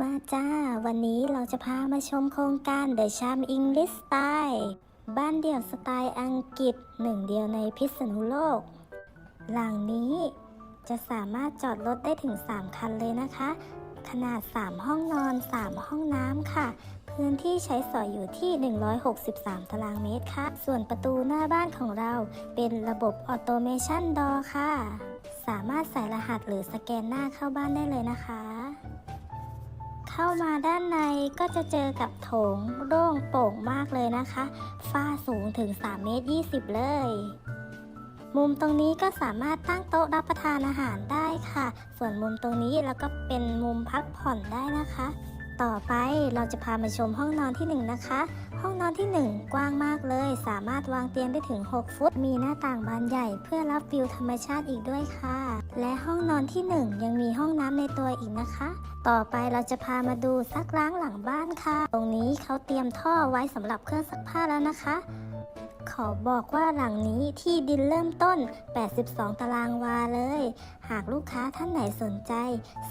มาจ้า วันนี้เราจะพามาชมโครงการ The Charm English Style บ้านเดี่ยวสไตล์อังกฤษหนึ่งเดียวในพิษณุโลก หลังนี้จะสามารถจอดรถได้ถึง 3 คันเลยนะคะ ขนาด 3 ห้องนอน 3 ห้องน้ำค่ะ พื้นที่ใช้สอยอยู่ที่ 163 ตารางเมตรค่ะ ส่วนประตูหน้าบ้านของเราเป็นระบบออโตเมชันดอค่ะ สามารถใส่รหัสหรือสแกนหน้าเข้าบ้านได้เลยนะคะ เข้ามาด้านในก็จะเจอกับโถงโล่งโปร่งมากเลยนะคะ ฝ้าสูงถึง 3 เมตร 20 เลย มุมตรงนี้ก็สามารถตั้งโต๊ะรับประทานอาหารได้ค่ะ ส่วนมุมตรงนี้แล้วก็เป็นมุมพักผ่อนได้นะคะ ต่อไปเราจะพามาชมห้องนอนที่1นะคะ ห้องนอนที่ 1 กว้างมากเลย สามารถวางเตียงได้ถึง 6 ฟุต มีหน้าต่างบานใหญ่เพื่อรับวิวธรรมชาติอีกด้วยค่ะ และห้องนอนที่ 1 ยังมีห้องน้ำในตัวอีกนะคะ ต่อไปเราจะพามาดูซักล้างหลังบ้านค่ะ ตรงนี้เขาเตรียมท่อไว้สำหรับเครื่องซักผ้าแล้วนะคะ ขอบอกว่าหลังนี้ที่ดินเริ่มต้น 82 ตารางวาเลย หากลูกค้าท่านไหนสนใจ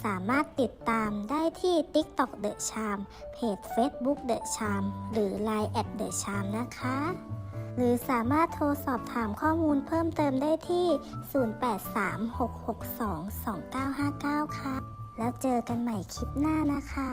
สามารถติดตามได้ที่ TikTok The Charm เพจ Facebook The Charm หรือ Line at The Charm นะคะ หรือสามารถโทรสอบถามข้อมูลเพิ่มเติมได้ที่ 0836622959 ค่ะ แล้วเจอกันใหม่คลิปหน้านะคะ